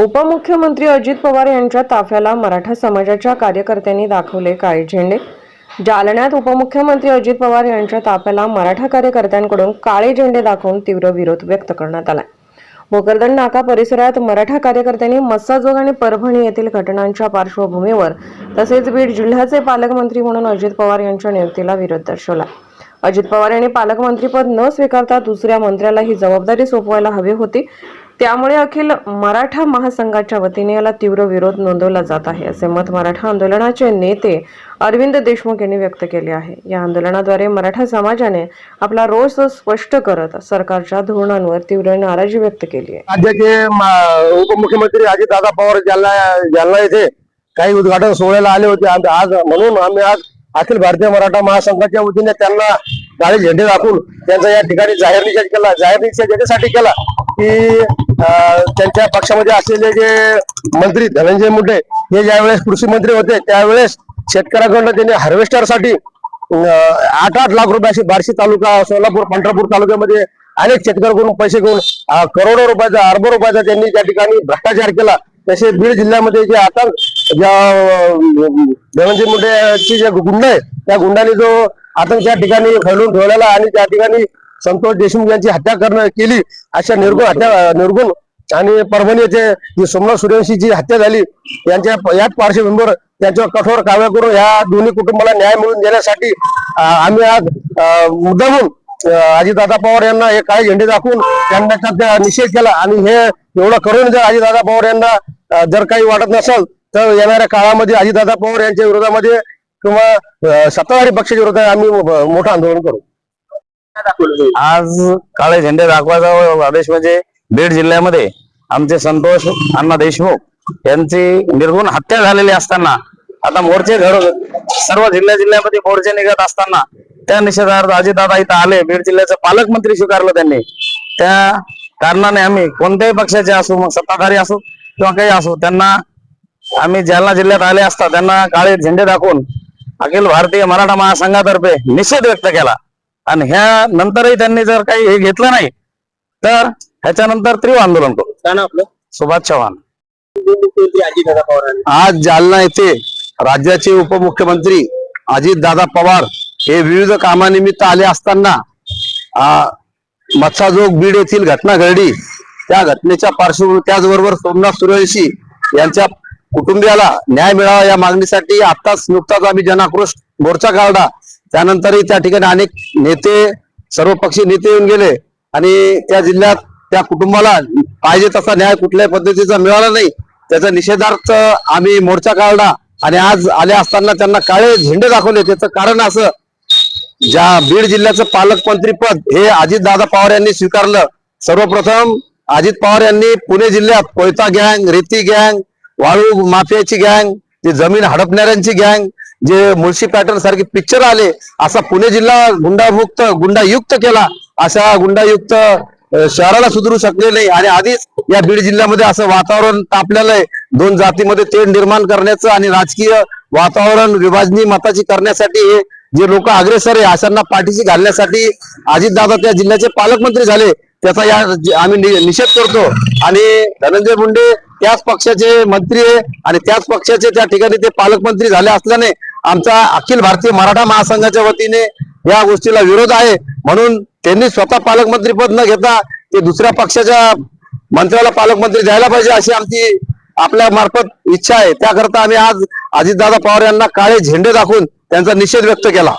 उपमुख्यमंत्री अजित पवार यांच्या ताफ्याला मराठा समाजाच्या कार्यकर्त्यांनी दाखवले काळे झेंडे. जालन्यात उपमुख्यमंत्री अजित पवार यांच्या ताफ्याला मराठा कार्यकर्त्यांकडून काळे झेंडे दाखवून तीव्र विरोध व्यक्त करण्यात आला भोकरदन नाका परिसरात मराठा कार्यकर्त्यांनी मस्साजोग आणि परभणी येथील घटनांच्या पार्श्वभूमीवर तसेच बीड जिल्ह्याचे पालकमंत्री म्हणून अजित पवार यांच्या नियुक्तीला विरोध दर्शवला. अजित पवार यांनी पालकमंत्रीपद न स्वीकारता दुसऱ्या मंत्र्याला ही जबाबदारी सोपवायला हवी होती. त्यामुळे अखिल मराठा महासंघाच्या वतीने याला तीव्र विरोध नोंदवला जात आहे असे मत मराठा आंदोलनाचे नेते अरविंद देशमुख यांनी व्यक्त केले आहे. या आंदोलनाद्वारे मराठा समाजाने आपला रोष स्पष्ट करत सरकारच्या धोरणांवर तीव्र नाराजी व्यक्त केली आहे. राज्याचे उपमुख्यमंत्री अजितदादा पवार जालना जालना येथे काही उद्घाटन सोहळ्याला आले होते आज म्हणून आम्ही आज अखिल भारतीय मराठा महासंघाच्या वतीने त्यांना काळे झेंडे दाखवून त्यांचा या ठिकाणी जाहीर निषेध केला. जाहीर निषेध याच्यासाठी केला. की त्यांच्या पक्षामध्ये असलेले जे मंत्री धनंजय मुंडे हे ज्यावेळेस कृषी मंत्री होते त्यावेळेस शेतकऱ्याकडनं त्यांनी हार्वेस्टरसाठी आठ आठ लाख रुपयाची बार्शी तालुका सोलापूर पंढरपूर तालुक्यामध्ये अनेक शेतकऱ्याकडून पैसे घेऊन करोडो रुपयाचा अर्ब रुपयाचा त्यांनी त्या ठिकाणी भ्रष्टाचार केला. तसे बीड जिल्ह्यामध्ये जे आता ज्या अं, धनंजय मुंडेची जे गुंड आहे त्या गुंडाने जो आतंक त्या ठिकाणी फैलून ठेवलेला आणि त्या ठिकाणी संतोष देशमुख यांची हत्या करणं केली अशा निर्गुण हत्या निर्गुण आणि परभणी येथे सोमनाथ सूर्यवंशी जी हत्या झाली यांच्या याच पार्श्वभूमीवर त्यांच्यावर कठोर कारवाई करून या दोन्ही कुटुंबाला न्याय मिळवून देण्यासाठी आम्ही आज अं, मुद्दामून अजितदादा पवार यांना हे काळे झेंडे दाखवून त्यांना निषेध केला. आणि हे एवढं करून जर अजितदादा पवार यांना जर काही वाटत नसेल तर येणाऱ्या काळामध्ये अजितदादा पवार यांच्या विरोधामध्ये किंवा सत्ताधारी पक्षाच्या विरोधात आम्ही मोठं आंदोलन करू. आज काळे झेंडे दाखवायचा आदेश म्हणजे बीड जिल्ह्यामध्ये आमचे संतोष अण्णा देशमुख यांची निर्गुण हत्या झालेली असताना आता मोर्चे घड सर्व जिल्ह्या जिल्ह्यामध्ये मोर्चे निघत असताना त्या निषेधार्थ अजितदादा इथं आले. बीड जिल्ह्याचं पालकमंत्री स्वीकारलं त्यांनी. त्या कारणाने आम्ही कोणत्याही पक्षाचे असू मग सत्ताधारी असो किंवा काही असो त्यांना आम्ही जालना जिल्ह्यात आले असता त्यांना काळे झेंडे दाखवून अखिल भारतीय मराठा महासंघातर्फे निषेध व्यक्त केला. आणि ह्या नंतरही त्यांनी जर काही हे घेतलं नाही तर ह्याच्यानंतर तीव्र आंदोलन करू. काय ना आपलं? सुभाष चव्हाण. मुख्यमंत्री अजितदादा पवार आज जालना येथे राज्याचे उपमुख्यमंत्री अजितदादा पवार हे विविध कामानिमित्त आले असताना मत्साजोग बीड येथील घटना घडली त्या घटनेच्या पार्श्वभूमी त्याचबरोबर सोमनाथ सूर्यवंशी यांच्या कुटुंबियाला न्याय मिळावा या मागणीसाठी आत्ताच नुकताच आम्ही जनाक्रोश मोर्चा काढला. त्यानंतरही त्या ठिकाणी अनेक नेते सर्वपक्षीय नेते येऊन गेले आणि त्या जिल्ह्यात त्या कुटुंबाला पाहिजे तसा न्याय कुठल्याही पद्धतीचा मिळाला नाही. त्याचा निषेधार्थ आम्ही मोर्चा काढला आणि आज आले असताना त्यांना काळे झेंडे दाखवले. त्याचं कारण असं ज्या बीड जिल्ह्याचं पालकमंत्री पद हे अजितदादा पवार यांनी स्वीकारलं. सर्वप्रथम अजित पवार यांनी पुणे जिल्ह्यात कोयता गँग रेती गँग वाळू माफियाची गँग ती जमीन हडपणाऱ्यांची गँग जे मुळशी पॅटर्न सारखे पिक्चर आले असा पुणे जिल्हा गुंडामुक्त गुंडायुक्त केला अशा गुंडायुक्त शहराला सुधरू शकले नाही. आणि आधीच या बीड जिल्ह्यामध्ये असं वातावरण तापलेलं आहे. दोन जातीमध्ये तेढ निर्माण करण्याचं आणि राजकीय वातावरण विभाजनी मताची करण्यासाठी हे जे लोक अग्रेसर आहे अशांना पाठीशी घालण्यासाठी अजितदादा त्या जिल्ह्याचे पालकमंत्री झाले. त्याचा या आम्ही नि- निषेध करतो. आणि धनंजय मुंडे त्याच पक्षाचे मंत्री आहे आणि त्याच पक्षाचे त्या ठिकाणी ते पालकमंत्री झाले असल्याने आमचा अखिल भारतीय मराठा महासंघाच्या वतीने या गोष्टीला विरोध आहे. म्हणून त्यांनी स्वतः पालकमंत्री पद न घेता ते दुसऱ्या पक्षाच्या मंत्र्याला पालकमंत्री द्यायला पाहिजे अशी आमची आपल्या मार्फत इच्छा आहे. त्याकरता आम्ही आज अजितदादा पवार यांना काळे झेंडे दाखवून त्यांचा निषेध व्यक्त केला.